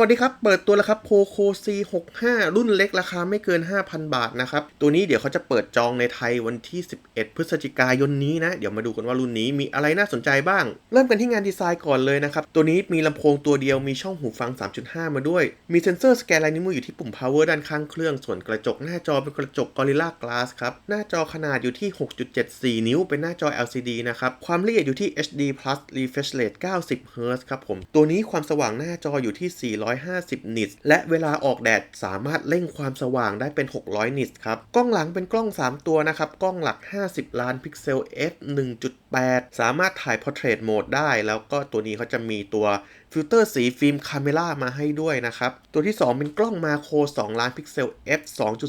วัสดีครับ เปิดตัวแล้วครับ Poco C65 รุ่นเล็กราคาไม่เกิน 5,000 บาทนะครับ ตัวนี้เดี๋ยวเขาจะเปิดจองในไทยวันที่ 11 พฤศจิกายนนี้นะ เดี๋ยวมาดูกันว่ารุ่นนี้มีอะไรน่าสนใจบ้าง เริ่มกันที่งานดีไซน์ก่อนเลยนะครับ ตัวนี้มีลำโพงตัวเดียวมีช่องหูฟัง 3.5 มาด้วย มีเซ็นเซอร์สแกนลายนิ้วมืออยู่ที่ปุ่ม power ด้านข้างเครื่อง ส่วนกระจกหน้าจอเป็นกระจก Gorilla Glass ครับ หน้าจอขนาดอยู่ที่ 6.74 นิ้ว เป็นหน้าจอ LCD นะครับ ความละเอียดอยู่ที่ HD Plus Refresh Rate 90 Hz ครับผม ตัวนี้ความสว่างหน้าจออยู่ที่450 นิตส์และเวลาออกแดดสามารถเร่งความสว่างได้เป็น 600 นิตส์ครับ กล้องหลังเป็นกล้อง 3 ตัวนะครับ กล้องหลัก 50 ล้านพิกเซล f 1.8 สามารถถ่าย Portrait Mode ได้ แล้วก็ตัวนี้เขาจะมีตัวฟิลเตอร์สีฟิล์มคาเมล่ามาให้ด้วยนะครับ ตัวที่ 2 เป็นกล้องมาโคร 2 ล้านพิกเซล f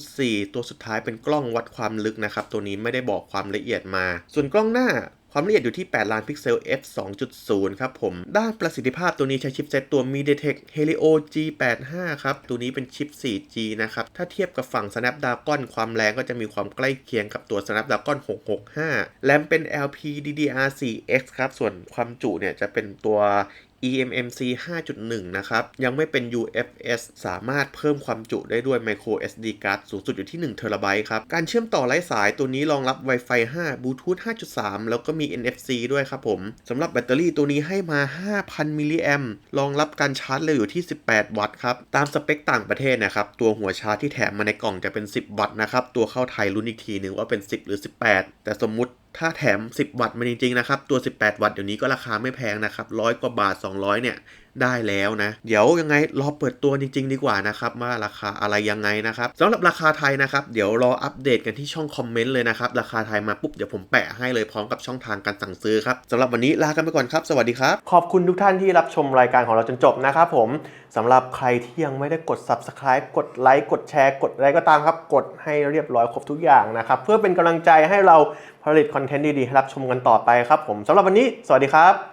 2.4 ตัวสุดท้ายเป็นกล้องวัดความลึกนะครับ ตัวนี้ไม่ได้บอกความละเอียดมา ส่วนกล้องหน้า ความละเอียดอยู่ที่ 8 ล้านพิกเซล f 2.0 ครับผม ด้านประสิทธิภาพตัวนี้ใช้ชิปเซตตัว MediaTek Helio G85 ครับ ตัวนี้เป็นชิป 4G นะครับ ถ้าเทียบกับฝั่ง Snapdragon ความแรงก็จะมีความใกล้เคียงกับตัว Snapdragon 665 แรมเป็น LPDDR4X ครับ ส่วนความจุเนี่ยจะเป็นตัว eMMC 5.1 นะครับ ยังไม่เป็น UFS สามารถเพิ่มความจุได้ด้วย Micro SD card สูงสุดอยู่ที่1 t b ครับ การเชื่อมต่อไร้สายตัวนี้รองรับ Wi-Fi 5 Bluetooth 5.3 แล้วก็มี NFC ด้วยครับผม สำหรับแบตเตอรี่ตัวนี้ให้มา 5,000 มิลลิแอมรองรับการชาร์จเร็วอยู่ที่ 18 วัตต์ครับ ตามสเปคต่างประเทศนะครับ ตัวหัวชาร์จที่แถมมาในกล่องจะเป็น 10 วัตต์นะครับ ตัวเข้าไทยรุ่นอีกทีนึงว่าเป็น 10 หรือ 18 แต่สมมุติ ถ้าแถม 10 วัตต์มาจริงๆนะครับ ตัว 18 วัตต์เดี๋ยวนี้ก็ราคาไม่แพงนะครับร้อยกว่าบาท 200 เนี่ยได้แล้วนะ เดี๋ยวยังไงรอเปิดตัวจริง ๆ ดีกว่านะครับว่าราคาอะไรยังไงนะครับสำหรับราคาไทยนะครับ เดี๋ยวรออัปเดตกันที่ช่องคอมเมนต์เลยนะครับ ราคาไทยมาปุ๊บเดี๋ยวผมแปะให้เลยพร้อมกับช่องทางการสั่งซื้อครับสำหรับวันนี้ลากันไปก่อนครับ สวัสดีครับ ขอบคุณทุกท่านที่รับชมรายการของเราจนจบนะครับผมสำหรับใครที่ยังไม่ได้กด subscribe กดไลค์กดแชร์ กดอะไรก็ตามครับ กดให้เรียบร้อยครบทุกอย่างนะครับเพื่อเป็นกำลังใจให้เรา ผลิตคอนเทนต์ดีๆให้รับชมกันต่อไปครับผมสำหรับวันนี้ สวัสดีครับ